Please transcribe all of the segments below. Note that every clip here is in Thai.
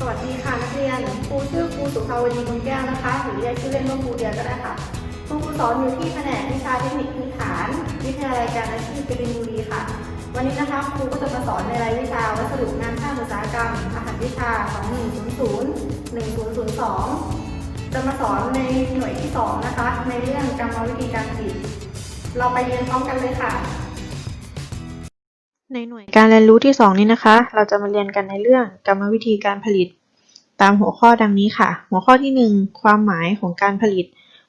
สวัสดีค่ะนักเรียนครูชื่อครูสุภาวดีบุญแก้วนะคะหรือเรียกชื่อเล่นว่าครูเดียก็ได้ค่ะครูครูสอนอยู่ที่แผนกวิชาเทคนิคพื้นฐาน วิทยาลัยการอาชีพกบินบุรีค่ะ วันนี้นะคะครูก็จะมาสอนในรายวิชาวัสดุงานสร้างอุตสาหกรรมรหัสวิชา 2100 1002 จะมาสอนในหน่วยที่ 2 นะคะ ในเรื่องกรรมวิธีการผลิตเราไปเรียนพร้อมกันเลยค่ะ ในหน่วยการเรียนรู้ที่ 2 นี้นะคะ เราจะมาเรียนกันในเรื่องกรรมวิธีการผลิต ตามหัวข้อดังนี้ค่ะ หัวข้อที่ 1 ความหมายของการผลิต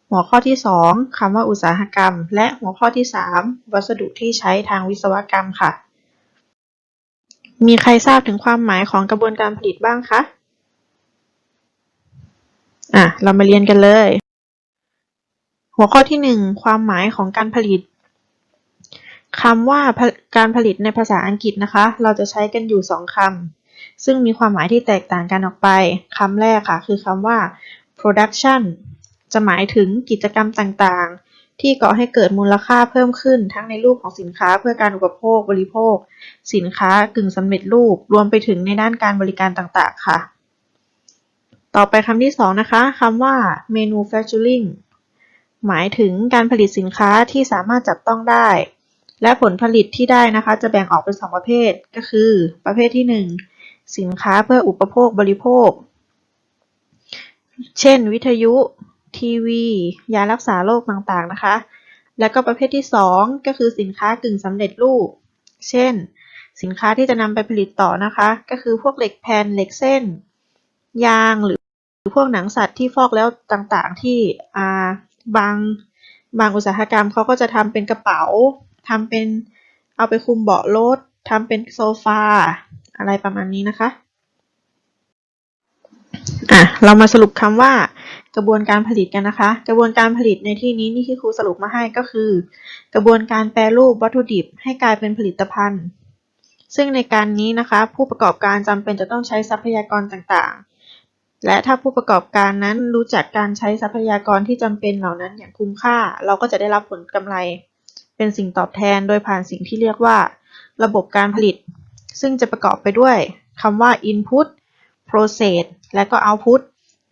หัวข้อที่ 2คำว่าอุตสาหกรรม และหัวข้อที่ 3 วัสดุที่ใช้ทางวิศวกรรมค่ะ มีใครทราบถึงความหมายของกระบวนการผลิตบ้างคะอะเรามาเรียนกันเลย หัวข้อที่ 1 ความหมายของการผลิต คำว่าการผลิตในภาษาอังกฤษนะคะ เราจะใช้กันอยู่ 2คำซึ่งมีความหมายที่แตกต่างกันออกไปคำแรกค่ะ คือคำว่า production จะหมายถึงกิจกรรมต่างๆ ที่ก่อให้เกิดมูลค่าเพิ่มขึ้น ทั้งในรูปของสินค้าเพื่อการอุปโภคบริโภค สินค้ากึ่งสำเร็จรูป รวมไปถึงในด้านการบริการต่างๆ ค่ะ ต่อไปคำที่ 2 นะคะคำว่า manufacturing หมายถึงการผลิตสินค้าที่สามารถจับต้องได้ และผลผลิตที่ได้นะคะ จะแบ่งออกเป็น 2 ประเภท ก็คือประเภทที่ 1 สินค้าเพื่ออุปโภคบริโภค เช่น วิทยุ ทีวี ยารักษาโรคต่างๆนะคะ แล้วก็ประเภทที่ 2 ก็คือสินค้ากึ่งสำเร็จรูป เช่น สินค้าที่จะนำไปผลิตต่อนะคะ ก็คือพวกเหล็กแผ่นเหล็กเส้น ยางหรือพวกหนังสัตว์ที่ฟอกแล้วต่างๆ ที่บางบางอุตสาหกรรมเขาก็จะทำเป็นกระเป๋า ทำเป็นเอาไปคุมเบาะรถทำเป็นโซฟาอะไรประมาณนี้นะคะอะเรามาสรุปคำว่ากระบวนการผลิตกันนะคะ กระบวนการผลิตในที่นี้นี่ที่ครูสรุปมาให้ก็คือ กระบวนการแปรรูปวัตถุดิบให้กลายเป็นผลิตภัณฑ์ ซึ่งในการนี้นะคะ ผู้ประกอบการจำเป็นจะต้องใช้ทรัพยากรต่างๆ และถ้าผู้ประกอบการนั้นรู้จักการใช้ทรัพยากรที่จำเป็นเหล่านั้นอย่างคุ้มค่า เราก็จะได้รับผลกำไร เป็นสิ่งตอบแทนโดยผ่านสิ่งที่เรียกว่า ระบบการผลิต ซึ่งจะประกอบไปด้วยคำว่า input process และก็ output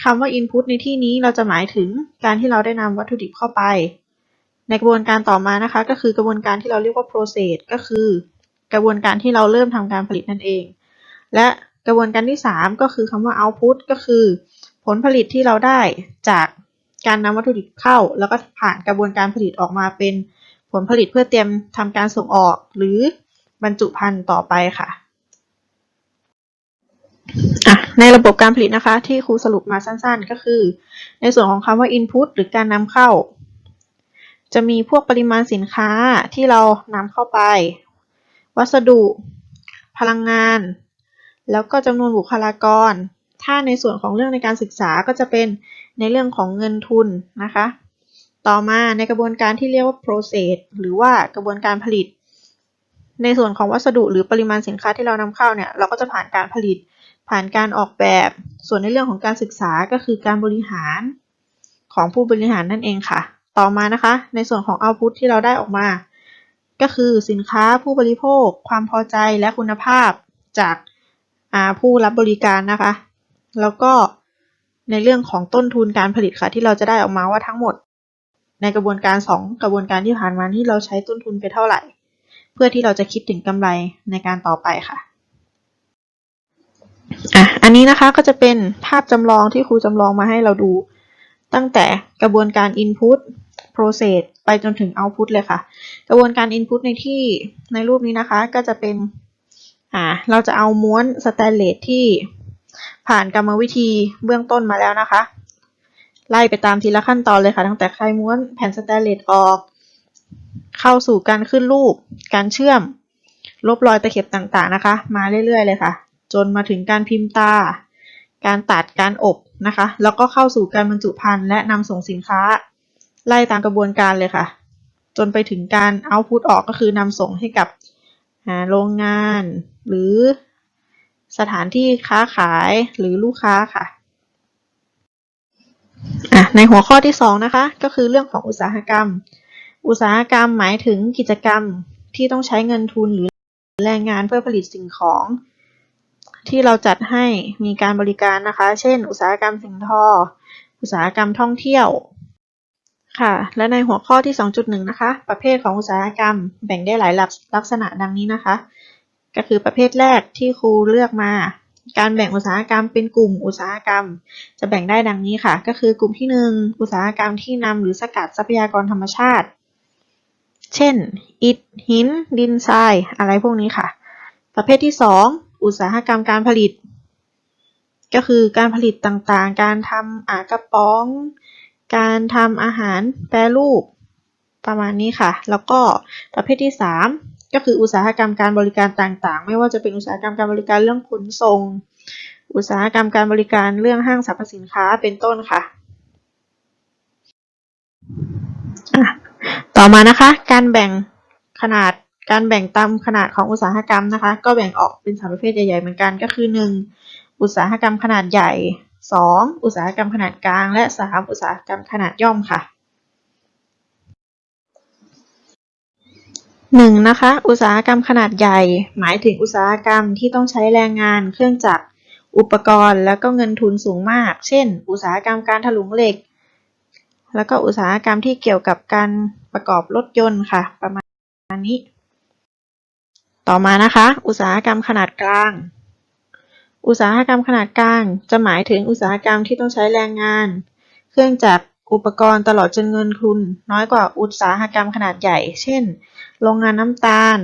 คำว่า input ในที่นี้เราจะหมายถึงการที่เราได้นำวัตถุดิบเข้าไป ในกระบวนการต่อมานะคะ ก็คือกระบวนการที่เราเรียกว่า process ก็คือ กระบวนการที่เราเริ่มทำการผลิตนั่นเอง และกระบวนการที่ 3 ก็คือคำว่า output ก็คือ ผลผลิตที่เราได้จากการนำวัตถุดิบเข้า แล้วก็ผ่านกระบวนการผลิตออกมาเป็น ลผลิตเพื่อเตรียมทำการส่งออกหรือบรรจุภัณฑ์ต่อไปค่ะในระบบการผลิตนะคะ ที่ครูสรุปมาสั้นๆ ก็คือ ในส่วนของคำว่า input หรือการนำเข้า จะมีพวกปริมาณสินค้าที่เรานำเข้าไป วัสดุ พลังงาน แล้วก็จำนวนบุคลากร ถ้าในส่วนของเรื่องในการศึกษาก็จะเป็นในเรื่องของเงินทุนนะคะ ต่อมาในกระบวนการที่เรียกว่า process หรือว่ากระบวนการผลิต ในส่วนของวัสดุหรือปริมาณสินค้าที่เรานำเข้าเนี่ยเราก็จะผ่านการผลิต ผ่านการออกแบบ ส่วนในเรื่องของการศึกษาก็คือการบริหารของผู้บริหารนั่นเองค่ะ ต่อมานะคะ ในส่วนของ output ที่เราได้ออกมา ก็คือสินค้าผู้บริโภค ความพอใจและคุณภาพจากผู้รับบริการนะคะ แล้วก็ในเรื่องของต้นทุนการผลิตค่ะที่เราจะได้ออกมาว่าทั้งหมด ในกระบวนการ 2 กระบวนการที่ผ่านมาที่เราใช้ต้นทุนไปเท่าไหร่ เพื่อที่เราจะคิดถึงกำไรในการต่อไปค่ะอะ อันนี้นะคะก็จะเป็นภาพจำลองที่ครูจำลองมาให้เราดู ตั้งแต่กระบวนการ input process ไปจนถึง output เลยค่ะ กระบวนการ input ในที่ในรูปนี้นะคะ ก็จะเป็นอ่าเราจะเอาม้วนสแตนเลสที่ผ่านกรรมวิธีเบื้องต้นมาแล้วนะคะ ไล่ไปตามทีละขั้นตอนเลยค่ะ ตั้งแต่คลายม้วนแผ่นสแตนเลสออก เข้าสู่การขึ้นรูป การเชื่อม ลบรอยตะเข็บต่างๆนะคะ มาเรื่อยๆเลยค่ะ จนมาถึงการพิมพ์ตา การตัดการอบนะคะ แล้วก็เข้าสู่การบรรจุภัณฑ์และนำส่งสินค้า ไล่ตามกระบวนการเลยค่ะ จนไปถึงการเอาพุตออกก็คือนำส่งให้กับโรงงานหรือสถานที่ค้าขายหรือลูกค้าค่ะ อะในหัวข้อที่2นะคะก็คือเรื่องของอุตสาหกรรม อุตสาหกรรมหมายถึงกิจกรรมที่ต้องใช้เงินทุนหรือแรงงานเพื่อผลิตสิ่งของ ที่เราจัดให้มีการบริการนะคะ เช่น อุตสาหกรรมสิ่งทอ อุตสาหกรรมท่องเที่ยวค่ะ และในหัวข้อที่ 2.1 นะคะ ประเภทของอุตสาหกรรมแบ่งได้หลายลักษลักษณะดังนี้นะคะ ก็คือประเภทแรกที่ครูเลือกมา การแบ่งอุตสาหกรรมเป็นกลุ่มอุตสาหกรรม จะแบ่งได้ดังนี้ค่ะ ก็คือกลุ่มที่ 1 อุตสาหกรรมที่นำหรือสกัดทรัพยากรธรรมชาติ เช่น อิฐ หิน ดินทราย อะไรพวกนี้ค่ะ ประเภทที่ 2 อุตสาหกรรมการผลิต ก็คือการผลิตต่างๆ การทำอากระป๋อง การทำอาหารแปรรูป ประมาณนี้ค่ะ แล้วก็ประเภทที่ 3 ก็คืออุตสาหกรรมการบริการต่างๆ ไม่ว่าจะเป็นอุตสาหกรรมการบริการเรื่องขนส่ง อุตสาหกรรมการบริการเรื่องห้างสรรพสินค้าเป็นต้นค่ะอะ ต่อมานะคะ การแบ่งขนาดการแบ่งตามขนาดของอุตสาหกรรมนะคะ ก็แบ่งออกเป็นสามประเภทใหญ่ๆเหมือนกันก็คือ 1. อุตสาหกรรมขนาดใหญ่ 2. อุตสาหกรรมขนาดกลาง และ 3. อุตสาหกรรมขนาดย่อมค่ะ หนึ่งนะคะ อุตสาหกรรมขนาดใหญ่ หมายถึงอุตสาหกรรมที่ต้องใช้แรงงาน เครื่องจักร อุปกรณ์ แล้วก็เงินทุนสูงมาก เช่น อุตสาหกรรมการถลุงเหล็ก แล้วก็อุตสาหกรรมที่เกี่ยวกับการประกอบรถยนต์ค่ะ ประมาณนี้ ต่อมานะคะ อุตสาหกรรมขนาดกลาง อุตสาหกรรมขนาดกลาง จะหมายถึงอุตสาหกรรมที่ต้องใช้แรงงาน เครื่องจักร อุปกรณ์ตลอดจนเงินทุน น้อยกว่าอุตสาหกรรมขนาดใหญ่ เช่น โรงงานน้ำตาล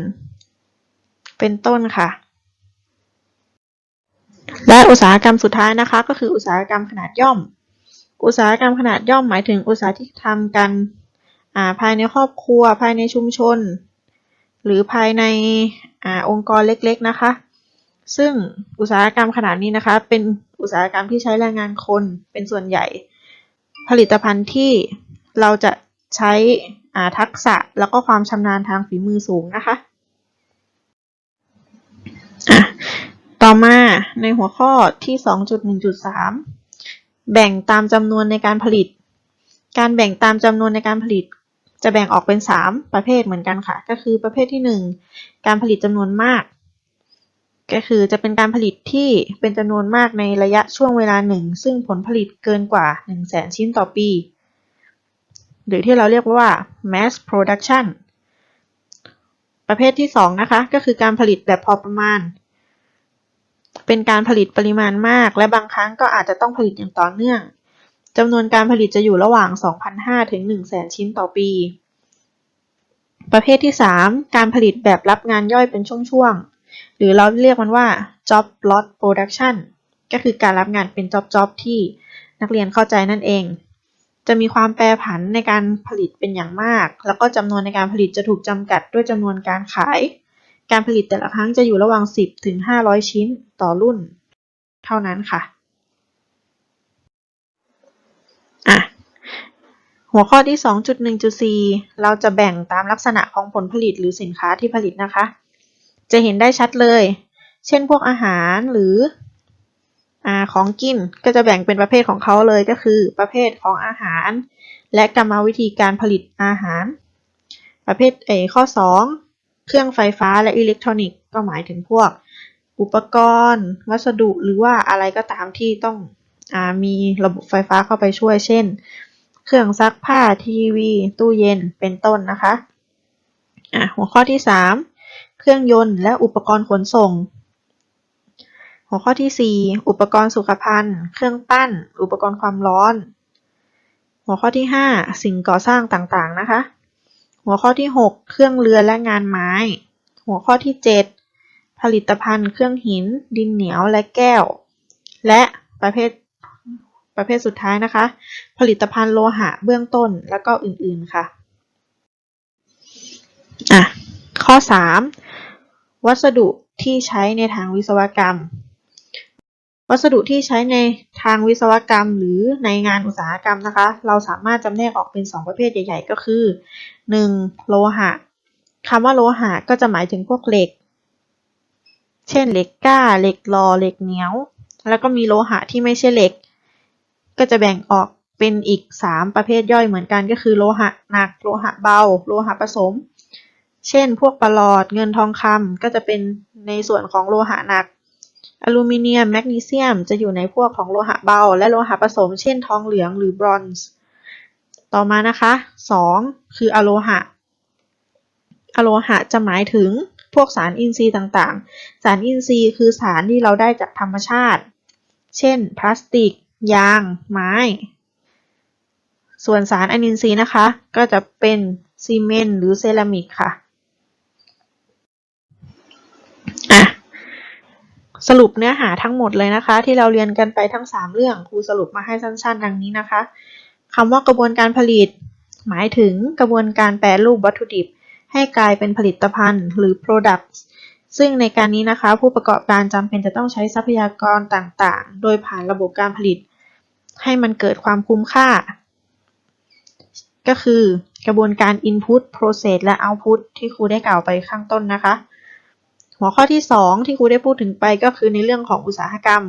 เป็นต้นค่ะ และอุตสาหกรรมสุดท้ายนะคะ ก็คืออุตสาหกรรมขนาดย่อม อุตสาหกรรมขนาดย่อมหมายถึงอุตสาหที่ทำกันาภายในครอบครัว ภายในชุมชน หรือภายในอองค์กรเล็กๆนะคะ ซึ่งอุตสาหกรรมขนาดนี้นะคะ เป็นอุตสาหกรรมที่ใช้แรงงานคนเป็นส่วนใหญ่ ผลิตภัณฑ์ที่เราจะใช้ ทักษะแล้วก็ความชำนาญทางฝีมือสูงนะคะะต่อมาในหัวข้อที่ 2.1.3 แบ่งตามจำนวนในการผลิต การแบ่งตามจำนวนในการผลิต จะแบ่งออกเป็น 3 ประเภทเหมือนกันค่ะ ก็คือประเภทที่ 1 การผลิตจำนวนมาก ก็คือจะเป็นการผลิตที่เป็นจำนวนมากในระยะช่วงเวลาหนึ่ง ซึ่งผลผลิตเกินกว่า 1 0 0 0 0แสนชิ้นต่อปี หรือที่เราเรียกว่า mass production ประเภทที่ 2 นะคะ ก็คือการผลิตแบบพอประมาณ เป็นการผลิตปริมาณมาก และบางครั้งก็อาจจะต้องผลิตอย่างต่อเนื่องจำนวนการผลิตจะอยู่ระหว่าง 2,500 ถึง 100,000 ชิ้นต่อปี ประเภทที่ 3 การผลิตแบบรับงานย่อยเป็นช่วงๆ หรือเราเรียกมันว่า job lot production ก็คือการรับงานเป็น job ๆที่นักเรียนเข้าใจนั่นเอง จะมีความแปรผันในการผลิตเป็นอย่างมาก แล้วก็จำนวนในการผลิตจะถูกจำกัดด้วยจำนวนการขาย การผลิตแต่ละครั้งจะอยู่ระหว่าง 10 ถึง 500 ชิ้นต่อรุ่น เท่านั้นค่ะอะ หัวข้อที่ 2.1.4 เราจะแบ่งตามลักษณะของผลผลิตหรือสินค้าที่ผลิตนะคะ จะเห็นได้ชัดเลย เช่นพวกอาหารหรือ อ่าของกินก็จะแบ่งเป็นประเภทของเขาเลยก็คือ ประเภทของอาหาร และกรรมวิธีการผลิตอาหาร ประเภทเอข้อ 2 เครื่องไฟฟ้าและอิเล็กทรอนิกส์ก็หมายถึงพวก อุปกรณ์ วัสดุหรือว่าอะไรก็ตามที่ต้องอมีระบบไฟฟ้าเข้าไปช่วย เช่น เครื่องซักผ้าทีวี ตู้เย็นเป็นต้นนะคะอะหัวข้อที่ 3 เครื่องยนต์และอุปกรณ์ขนส่ง หัวข้อที่ 4 อุปกรณ์สุขภัณฑ์ เครื่องปั้น อุปกรณ์ความร้อน หัวข้อที่ 5 สิ่งก่อสร้างต่างๆนะคะ หัวข้อที่ 6 เครื่องเรือและงานไม้ หัวข้อที่ 7 ผลิตภัณฑ์ เครื่องหิน ดินเหนียวและแก้ว และประเภทประเภทสุดท้ายนะคะ ผลิตภัณฑ์โลหะเบื้องต้นแล้วก็อื่นๆค่ะอะข้อ 3 วัสดุที่ใช้ในทางวิศวกรรม วัสดุที่ใช้ในทางวิศวกรรมหรือในงานอุตสาหกรรมนะคะ เราสามารถจำแนกออกเป็น 2 ประเภทใหญ่ ๆ ก็คือ 1. โลหะคำว่าโลหะก็จะหมายถึงพวกเหล็ก เช่นเหล็กกล้า เหล็กล่อเหล็กเหนียว แล้วก็มีโลหะที่ไม่ใช่เหล็ก ก็จะแบ่งออกเป็นอีก 3 ประเภทย่อยเหมือนกันก็คือโลหะหนัก โลหะเบา โลหะผสม เช่น พวกประลอด เงินทองคำก็จะเป็นในส่วนของโลหะหนัก อลูมิเนียม แมกนีเซียม จะอยู่ในพวกของโลหะเบา และโลหะผสม เช่นทองเหลืองหรือบรอนซ์ ต่อมานะคะสองคืออะโลหะ อะโลหะจะหมายถึงพวกสารอินทรีย์ต่างๆ สารอินทรีย์คือสารที่เราได้จากธรรมชาติ เช่น พลาสติก ยาง ไม้ ส่วนสารอนินทรีย์นะคะ ก็จะเป็นซีเมนต์หรือเซรามิกค่ะ อะ สรุปเนื้อหาทั้งหมดเลยนะคะ ที่เราเรียนกันไปทั้ง 3 เรื่องครูสรุปมาให้สั้นๆ ดังนี้นะคะคำว่ากระบวนการผลิต หมายถึงกระบวนการแปรรูปวัตถุดิบ ให้กลายเป็นผลิตภัณฑ์ หรือ products ซึ่งในการนี้นะคะ ผู้ประกอบการจำเป็นจะต้องใช้ทรัพยากรต่างๆ โดยผ่านระบบการผลิต ให้มันเกิดความคุ้มค่า ก็คือกระบวนการ input process และ output ที่ครูได้กล่าวไปข้างต้นนะคะ หัวข้อที่ 2 ที่ครูได้พูดถึงไปก็คือในเรื่องของอุตสาหกรรม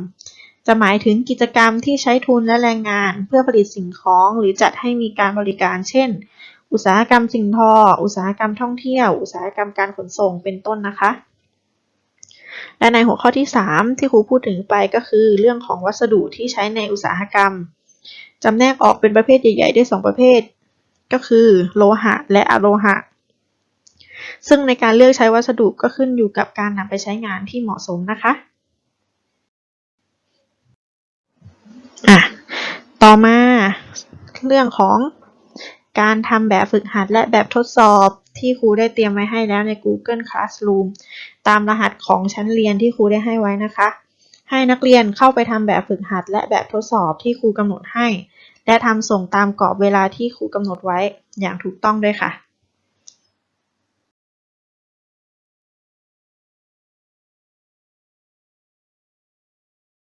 จะหมายถึงกิจกรรมที่ใช้ทุนและแรงงาน เพื่อผลิตสิ่งของ หรือจัดให้มีการบริการ เช่น อุตสาหกรรมสิ่งทอ อุตสาหกรรมท่องเที่ยว อุตสาหกรรมการขนส่งเป็นต้นนะคะ และในหัวข้อที่ 3 ที่ครูพูดถึงไปก็คือเรื่องของวัสดุที่ใช้ในอุตสาหกรรมจำแนกออกเป็นประเภทใหญ่ ๆ ได้ 2 ประเภท ก็คือ โลหะ และอะโลหะ ซึ่งในการเลือกใช้วัสดุก็ขึ้นอยู่กับการนำไปใช้งานที่เหมาะสมนะคะอะต่อมาเรื่องของการทำแบบฝึกหัดและแบบทดสอบที่ครูได้เตรียมไว้ให้แล้วใน Google Classroom ตามรหัสของชั้นเรียนที่ครูได้ให้ไว้นะคะ ให้นักเรียนเข้าไปทำแบบฝึกหัดและแบบทดสอบที่ครูกำหนดให้ และทำส่งตามกรอบเวลาที่ครูกำหนดไว้อย่างถูกต้องด้วยค่ะ